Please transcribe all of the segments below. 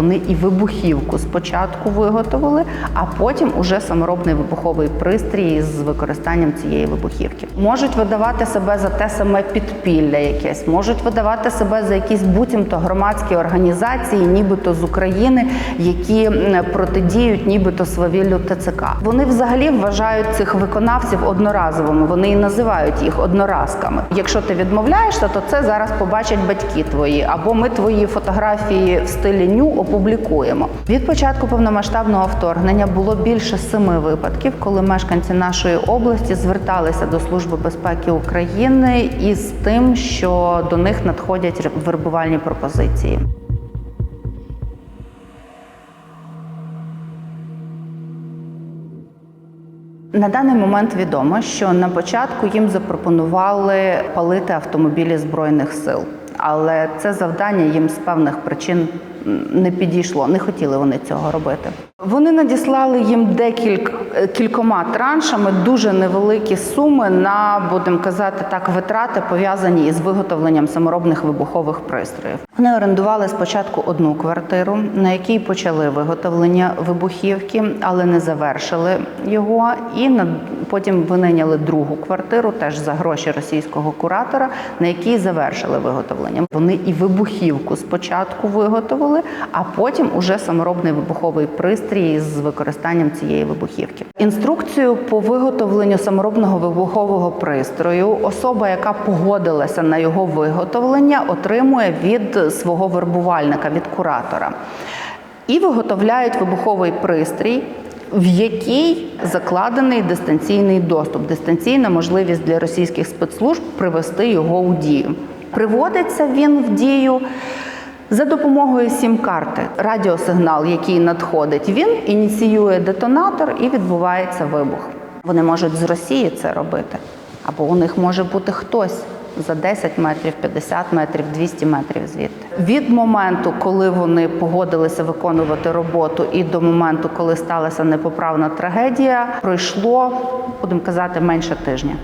Вони і вибухівку спочатку виготовили, а потім уже саморобний вибуховий пристрій з використанням цієї вибухівки. Можуть видавати себе за те саме підпілля, якесь можуть видавати себе за якісь буцімто громадські організації, нібито з України, які протидіють, нібито свавіллю ТЦК. Вони взагалі вважають цих виконавців одноразовими. Вони і називають їх одноразками. Якщо ти відмовляєшся, то це зараз побачать батьки твої, або ми твої фотографії в стилі ню опублікуємо. Від початку повномасштабного вторгнення було більше семи випадків, коли мешканці нашої області зверталися до Служби безпеки України із тим, що до них надходять вербувальні пропозиції. На даний момент відомо, що на початку їм запропонували палити автомобілі збройних сил, але це завдання їм з певних причин не підійшло. Не хотіли вони цього робити. Вони надіслали їм декілька кількома траншами дуже невеликі суми на будемо казати так, витрати пов'язані із виготовленням саморобних вибухових пристроїв. Вони орендували спочатку одну квартиру, на якій почали виготовлення вибухівки, але не завершили його. І потім винайняли другу квартиру, теж за гроші російського куратора, на якій завершили виготовлення. Вони і вибухівку спочатку виготовили, а потім уже саморобний вибуховий пристрій з використанням цієї вибухівки. Інструкцію по виготовленню саморобного вибухового пристрою особа, яка погодилася на його виготовлення, отримує від свого вербувальника, від куратора. І виготовляють вибуховий пристрій, в який закладений дистанційний доступ, дистанційна можливість для російських спецслужб привести його у дію. Приводиться він в дію. За допомогою сім-карти радіосигнал, який надходить, він ініціює детонатор і відбувається вибух. Вони можуть з Росії це робити, або у них може бути хтось за 10 метрів, 50 метрів, 200 метрів звідти. Від моменту, коли вони погодилися виконувати роботу, і до моменту, коли сталася непоправна трагедія, пройшло, будемо казати, менше тижня.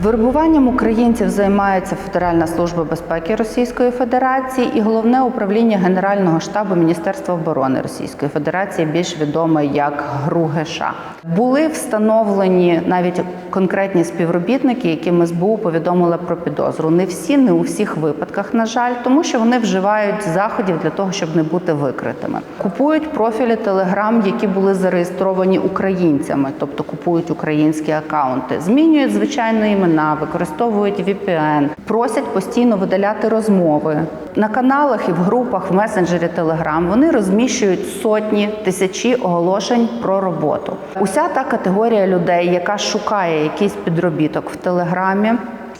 Вербуванням українців займається Федеральна служба безпеки Російської Федерації і головне управління Генерального штабу Міністерства оборони Російської Федерації, більш відоме як ГРУ-ГШ. Були встановлені навіть конкретні співробітники, яким СБУ повідомили про підозру. Не всі, не у всіх випадках, на жаль, тому що вони вживають заходів для того, щоб не бути викритими. Купують профілі Телеграм, які були зареєстровані українцями, тобто купують українські акаунти, змінюють звичайно імена, використовують VPN, просять постійно видаляти розмови. На каналах і в групах в месенджері Telegram вони розміщують сотні тисячі оголошень про роботу. Уся та категорія людей, яка шукає якийсь підробіток в Телеграмі.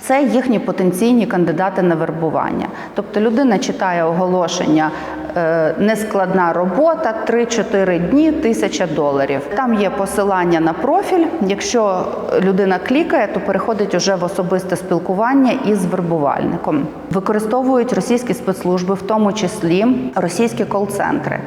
Це їхні потенційні кандидати на вербування. Тобто людина читає оголошення е, нескладна робота, 3-4 дні, тисяча доларів. Там є посилання на профіль. Якщо людина клікає, то переходить уже в особисте спілкування із вербувальником. Використовують російські спецслужби, в тому числі російські кол-центри.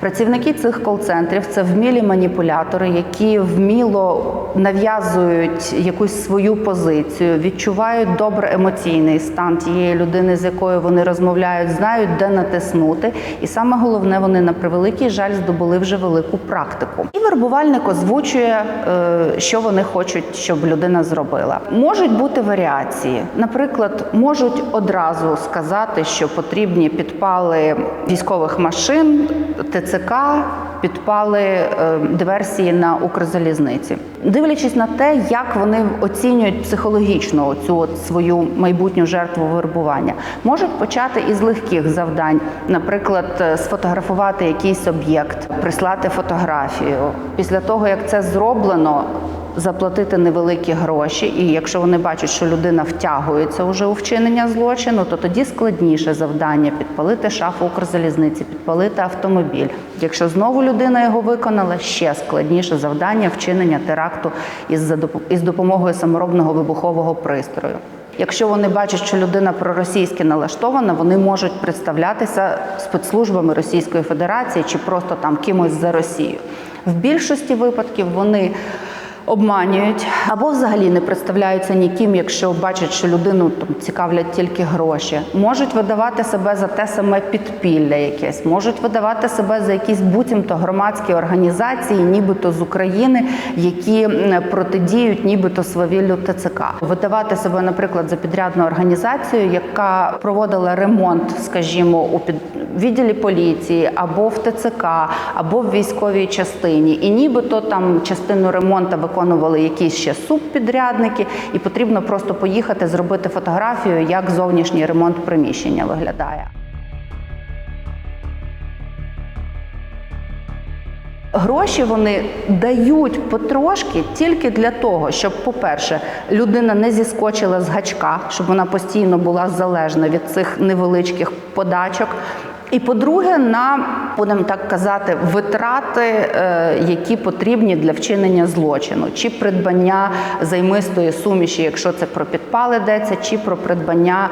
Працівники цих кол-центрів це вмілі маніпулятори, які вміло нав'язують якусь свою позицію, відчувають добре емоційний стан тієї людини, з якою вони розмовляють, знають, де натиснути. І саме головне, вони на превеликий жаль здобули вже велику практику. І вербувальник озвучує, е, що вони хочуть, щоб людина зробила. Можуть бути варіації. Наприклад, можуть одразу сказати, що потрібні підпали військових машин, ТЦК, підпали е, диверсії на Укрзалізниці. Дивлячись на те, як вони оцінюють психологічно цю от свою майбутню жертву вербування, можуть почати із легких завдань, наприклад, е, сфотографувати якийсь об'єкт, прислати фотографію. Після того як це зроблено. Заплатити невеликі гроші, і якщо вони бачать, що людина втягується уже у вчинення злочину, то тоді складніше завдання підпалити шафу Укрзалізниці, підпалити автомобіль. Якщо знову людина його виконала, ще складніше завдання вчинення теракту із допомогою саморобного вибухового пристрою. Якщо вони бачать, що людина проросійськи налаштована, вони можуть представлятися спецслужбами Російської Федерації чи просто там кимось за Росію. В більшості випадків вони обманюють або взагалі не представляються ніким, якщо бачать, що людину там цікавлять тільки гроші. Можуть видавати себе за те саме підпілля, якесь, можуть видавати себе за якісь буцімто громадські організації, нібито з України, які протидіють, нібито свавіллю ТЦК. Видавати себе, наприклад, за підрядну організацію, яка проводила ремонт, скажімо, у під відділі поліції або в ТЦК, або в військовій частині, і нібито там частину ремонту якісь ще субпідрядники, і потрібно просто поїхати зробити фотографію, як зовнішній ремонт приміщення виглядає. Гроші вони дають потрошки тільки для того, щоб, по-перше, людина не зіскочила з гачка, щоб вона постійно була залежна від цих невеличких подачок. І по-друге, на будемо так казати, витрати, е, які потрібні для вчинення злочину, чи придбання займистої суміші, якщо це про підпал йдеться, чи про придбання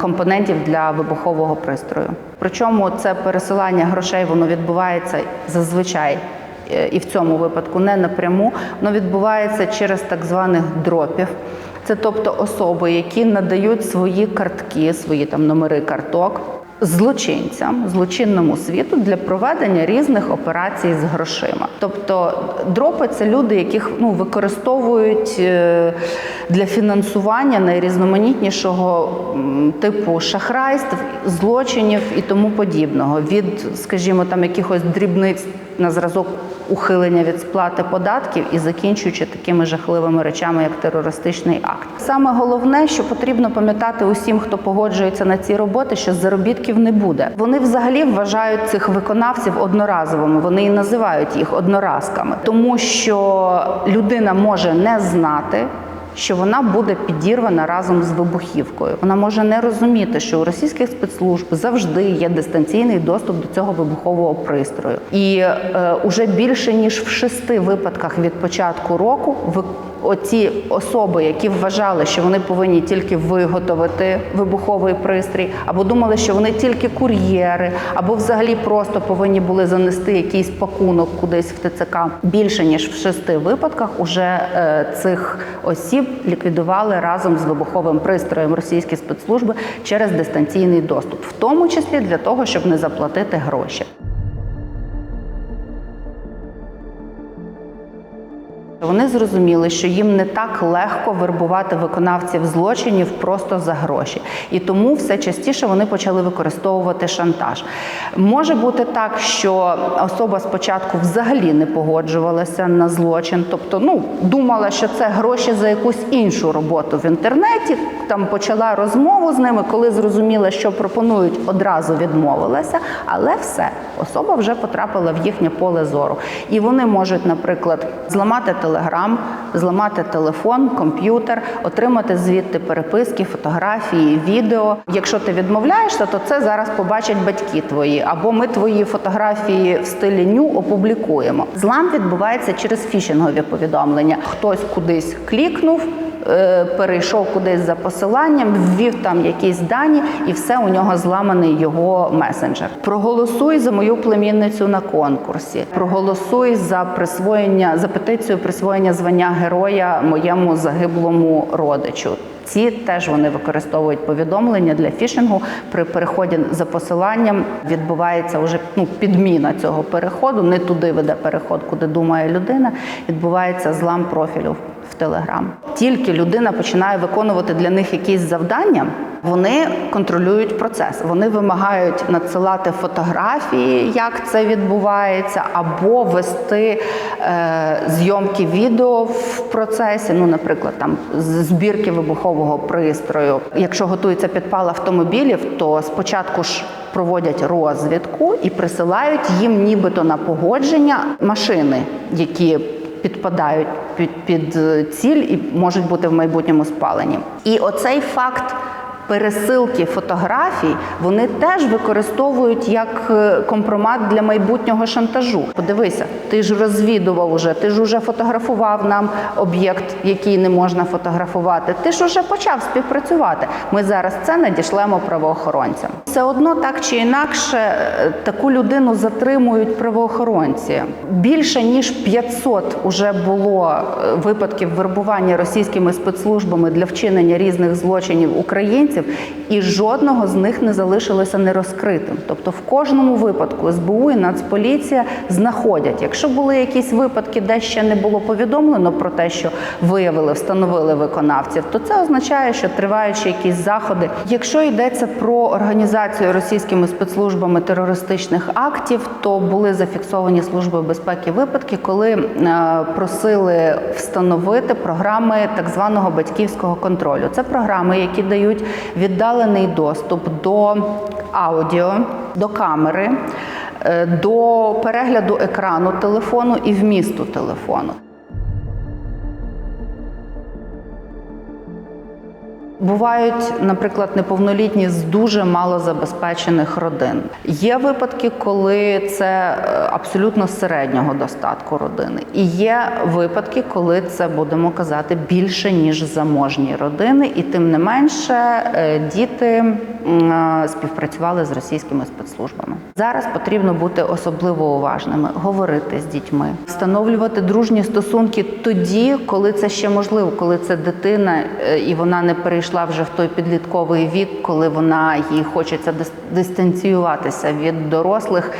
компонентів для вибухового пристрою. Причому це пересилання грошей воно відбувається зазвичай е, і в цьому випадку не напряму, воно відбувається через так званих дропів. Це тобто особи, які надають свої картки, свої там номери карток злочинцям, злочинному світу для проведення різних операцій з грошима. Тобто дропи це люди, яких ну використовують е, для фінансування найрізноманітнішого типу шахрайств, злочинів і тому подібного, від, скажімо, там якихось дрібниць на зразок ухилення від сплати податків і закінчуючи такими жахливими речами, як терористичний акт. Саме головне, що потрібно пам'ятати усім, хто погоджується на ці роботи, що заробітків не буде. Вони взагалі вважають цих виконавців одноразовими. Вони і називають їх одноразками, тому що людина може не знати. Що вона буде підірвана разом з вибухівкою. Вона може не розуміти, що у російських спецслужб завжди є дистанційний доступ до цього вибухового пристрою, і е, уже більше ніж в шести випадках від початку року ви оці особи, які вважали, що вони повинні тільки виготовити вибуховий пристрій, або думали, що вони тільки кур'єри, або взагалі просто повинні були занести якийсь пакунок кудись в ТЦК. Більше ніж в шести випадках уже е, цих осіб ліквідували разом з вибуховим пристроєм російські спецслужби через дистанційний доступ, в тому числі для того, щоб не заплатити гроші. Вони зрозуміли, що їм не так легко вербувати виконавців злочинів просто за гроші, і тому все частіше вони почали використовувати шантаж. Може бути так, що особа спочатку взагалі не погоджувалася на злочин, тобто ну думала, що це гроші за якусь іншу роботу в інтернеті. Там почала розмову з ними, коли зрозуміла, що пропонують, одразу відмовилася, але все особа вже потрапила в їхнє поле зору, і вони можуть, наприклад, зламати телеграм, зламати телефон, комп'ютер, отримати звідти переписки, фотографії, відео. Якщо ти відмовляєшся, то це зараз побачать батьки твої, або ми твої фотографії в стилі ню опублікуємо. Злам відбувається через фішингові повідомлення. Хтось кудись клікнув. е, Перейшов кудись за посиланням, ввів там якісь дані, і все у нього зламаний його месенджер. Проголосуй за мою племінницю на конкурсі. Проголосуй за присвоєння за петицію присвоєння звання героя моєму загиблому родичу. Ці теж вони використовують повідомлення для фішингу. При переході за посиланням відбувається вже ну, підміна цього переходу. Не туди веде переход, куди думає людина. Відбувається злам профілю в Телеграм. Тільки людина починає виконувати для них якісь завдання. Вони контролюють процес. Вони вимагають надсилати фотографії, як це відбувається, або вести е, зйомки відео в процесі. Ну, наприклад, там збірки вибухового пристрою. Якщо готується підпал автомобілів, то спочатку ж проводять розвідку і присилають їм, нібито на погодження машини, які підпадають під, під е, ціль і можуть бути в майбутньому спалені. І оцей факт пересилки фотографій вони теж використовують як е, компромат для майбутнього шантажу. Подивися, ти ж розвідував уже, ти ж уже фотографував нам об'єкт, який не можна фотографувати. Ти ж уже почав співпрацювати. Ми зараз це надішлемо правоохоронцям. Все одно так чи інакше е, таку людину затримують правоохоронці. Більше ніж 500 уже було е, випадків вербування російськими спецслужбами для вчинення різних злочинів українців, of і жодного з них не залишилося нерозкритим. Тобто, в кожному випадку СБУ і Нацполіція знаходять, якщо були якісь випадки, де ще не було повідомлено про те, що виявили, встановили виконавців, то це означає, що триваючи якісь заходи. Якщо йдеться про організацію російськими спецслужбами терористичних актів, то були зафіксовані служби безпеки випадки, коли е, просили встановити програми так званого батьківського контролю. Це програми, які дають віддалений доступ до аудіо, до камери, е, до перегляду екрану телефону і вмісту телефону. Бувають, наприклад, неповнолітні з дуже малозабезпечених родин. Є випадки, коли це е, абсолютно середнього достатку родини, і є випадки, коли це будемо казати більше ніж заможні родини, і тим не менше е, діти співпрацювали з російськими спецслужбами. Зараз потрібно бути особливо уважними, говорити з дітьми, встановлювати дружні стосунки тоді, коли це ще можливо, коли це дитина е, і вона не перейшла вже в той підлітковий вік, коли вона їй хочеться дис- дистанціюватися від дорослих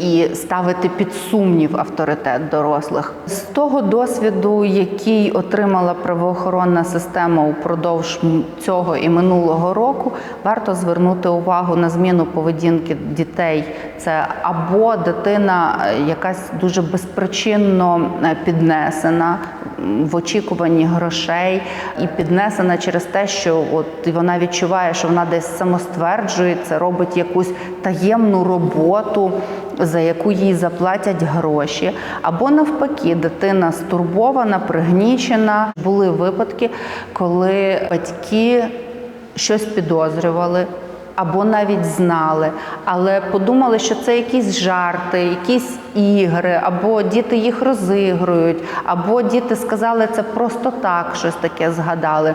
і ставити під сумнів авторитет дорослих. З того досвіду, який отримала правоохоронна система упродовж цього і минулого року, варто звернути увагу на зміну поведінки дітей. Це або дитина е, якась дуже безпричинно е, піднесена в очікуванні грошей і піднесена через те, що от вона відчуває, що вона десь самостверджується, робить якусь таємну роботу, за яку їй заплатять гроші, або навпаки, дитина стурбована, пригнічена. Були випадки, коли батьки щось підозрювали. Або навіть знали, але подумали, що це якісь жарти, якісь ігри, або діти їх розігрують, або діти сказали це просто так, щось таке згадали.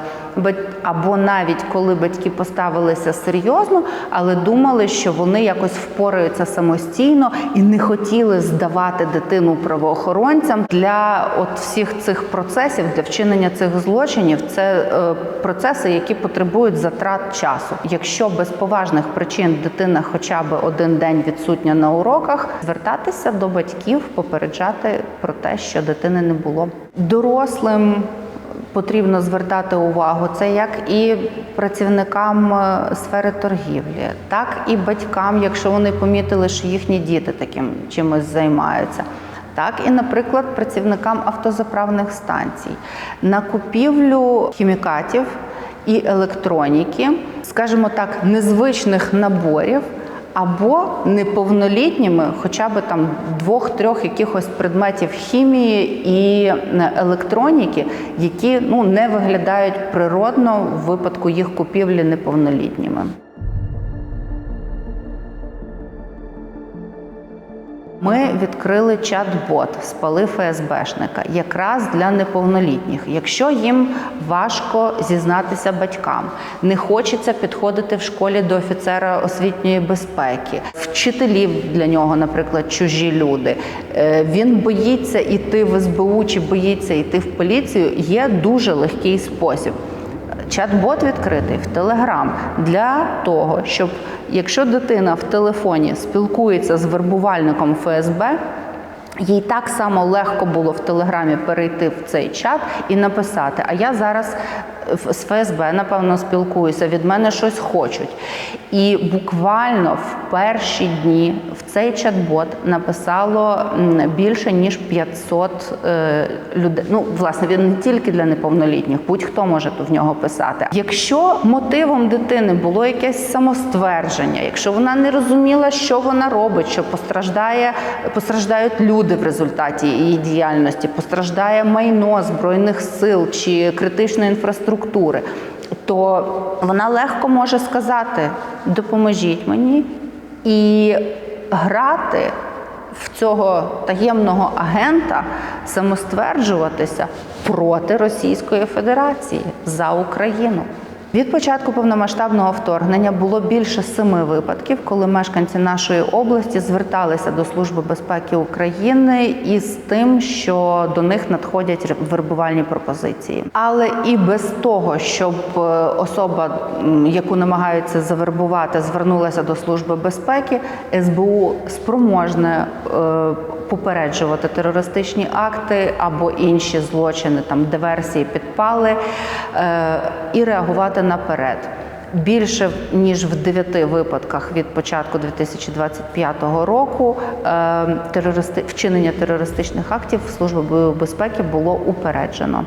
Або навіть коли батьки поставилися серйозно, але думали, що вони якось впораються самостійно і не хотіли здавати дитину правоохоронцям для от всіх цих процесів, для вчинення цих злочинів. Це е, процеси, які потребують затрат часу. Якщо без поважних причин дитина хоча б один день відсутня на уроках, звертатися до батьків, попереджати про те, що дитини не було. Дорослим потрібно звертати увагу. Це як і працівникам е, сфери торгівлі, так і батькам, якщо вони помітили, що їхні діти таким чимось займаються. Так і, наприклад, працівникам автозаправних станцій на купівлю хімікатів і електроніки, скажімо так, незвичних наборів або неповнолітніми, хоча б там двох-трьох якихось предметів хімії і е, електроніки, які ну не виглядають природно в випадку їх купівлі неповнолітніми. Ми відкрили чат-бот спали ФСБшника якраз для неповнолітніх. Якщо їм важко зізнатися батькам, не хочеться підходити в школі до офіцера освітньої безпеки, вчителів для нього, наприклад, чужі люди. е, Він боїться йти в СБУ чи боїться йти в поліцію. Є дуже легкий спосіб. Чат-бот відкритий в Телеграм для того, щоб якщо дитина в телефоні спілкується з вербувальником ФСБ, їй так само легко було в Телеграмі перейти в цей чат і написати: А я зараз в- з ФСБ, напевно, спілкуюся, від мене щось хочуть. І буквально в перші дні в цей чат-бот написало більше ніж 500 е, людей. Ну, власне, він не тільки для неповнолітніх, будь-хто може в нього писати. Якщо мотивом дитини було якесь самоствердження, якщо вона не розуміла, що вона робить, що постраждає, постраждають люди в результаті її діяльності, постраждає майно збройних сил чи критичної інфраструктури. то вона легко може сказати: допоможіть мені і грати в цього таємного агента, самостверджуватися проти Російської Федерації за Україну. Від початку повномасштабного вторгнення було більше семи випадків, коли мешканці нашої області зверталися до Служби безпеки України із тим, що до них надходять вербувальні пропозиції. Але і без того, щоб е, особа, яку намагаються завербувати, звернулася до Служби безпеки, СБУ спроможне е, попереджувати терористичні акти або інші злочини, там диверсії, підпали е, і реагувати наперед. Більше ніж в дев'яти випадках від початку 2025 року е, терористи, вчинення терористичних актів служби безпеки було упереджено.